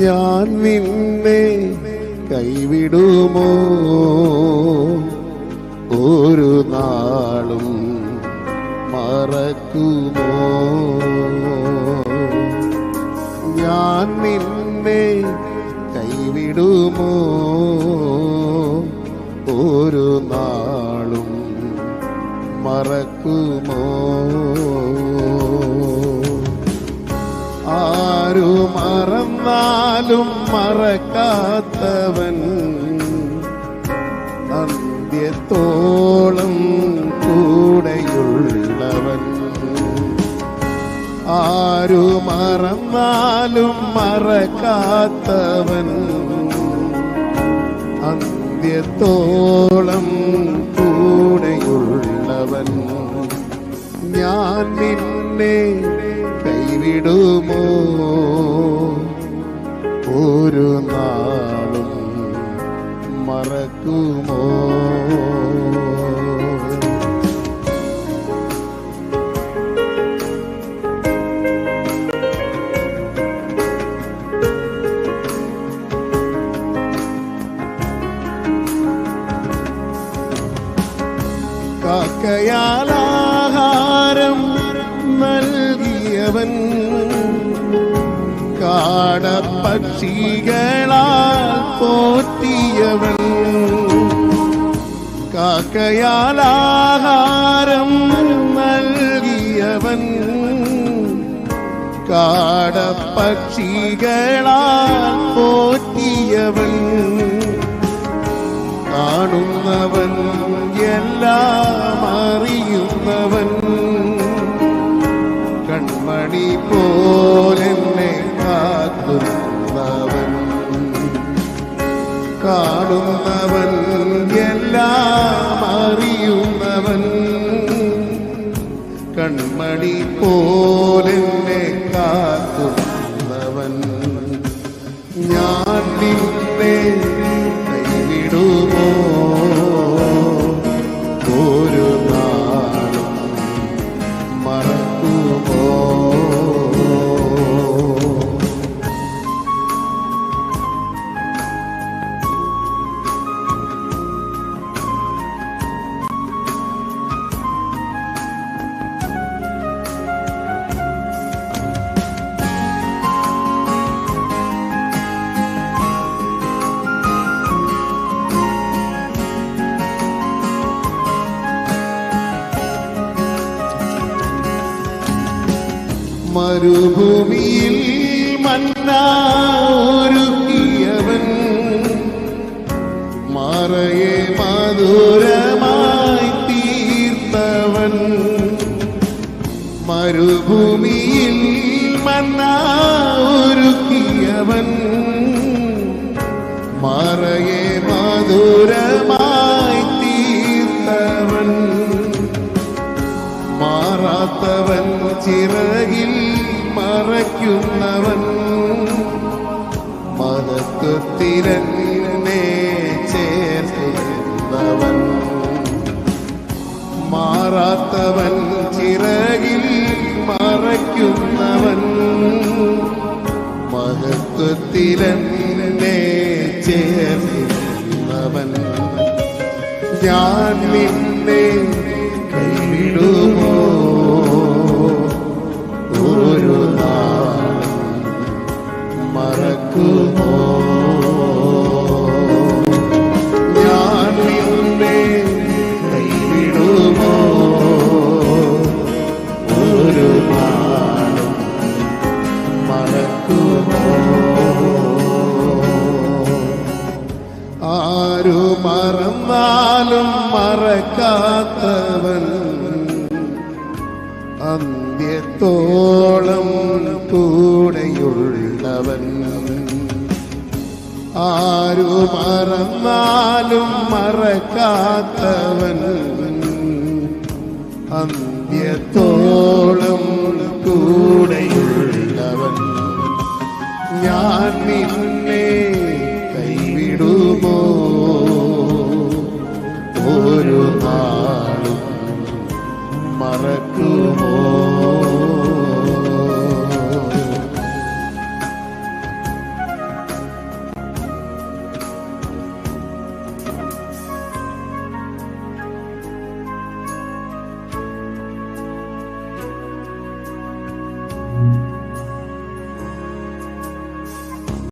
ഞാൻ നിന്നെ കൈവിടുമോ? ഒരു നാളും മറക്കുമോ? ഞാൻ നിന്നെ കൈവിടുമോ? ഒരു നാളും മറക്കുമോ? ആരു മറന്നാലും മറക്കാത്തവൻ. അന്ത്യത്തോളം കൂടെയുള്ളവൻ. ആരു മറന്നാലും മറക്കാത്തവൻ. അന്ത്യത്തോളം കൂടെയുള്ളവൻ. ഞാൻ നിന്നെ കൈവിടുമോ ഒരു നാളും മറക്കുമോ? കാക്കയാലാഹാരം നൽകിയവൻ കാടപ്പക്ഷികളാൽ പോറ്റിയവൻ കാക്കയാലാഹാരം നൽകിയവൻ. കാടപ്പക്ഷികളാൽ പോറ്റിയവൻ കാണുന്നവൻ എല്ലാം അറിയുന്നവൻ. കൺമണി പോലെന്നെ കാണുന്നവൻ എല്ലാം അറിയുന്നവൻ. കൺമണി പോലെന്നെ കാത്തുന്നവൻ. ഞാൻ നിന്നെ മരുഭൂമിയിൽ മന്നാരുക്കിയവൻ മറയെ മധുരമായി തീർത്തവൻ. മരുഭൂമിയിൽ മന്നാരുക്കിയവൻ മാറാത്തവൻ ചിറകിൽ മറയ്ക്കുന്നവൻ. മഹത്വത്തിലെന്നെ ചേർക്കുന്നവൻ. മാറാത്തവൻ ചിറകിൽ മറയ്ക്കുന്നവൻ. മഹത്വത്തിരനെ ചേർക്കുന്നവൻ. ഞാൻ നിന്നെ കൈവിടുമോ മറന്നാലും മറക്കാത്തവൻ. അന്ത്യത്തോളം കൂടെയുള്ളവൻ. ആരു മറന്നാലും മറക്കാത്തവൻ. അന്ത്യത്തോളം കൂടെയുള്ളവൻ. ഞാൻ നിന്നെ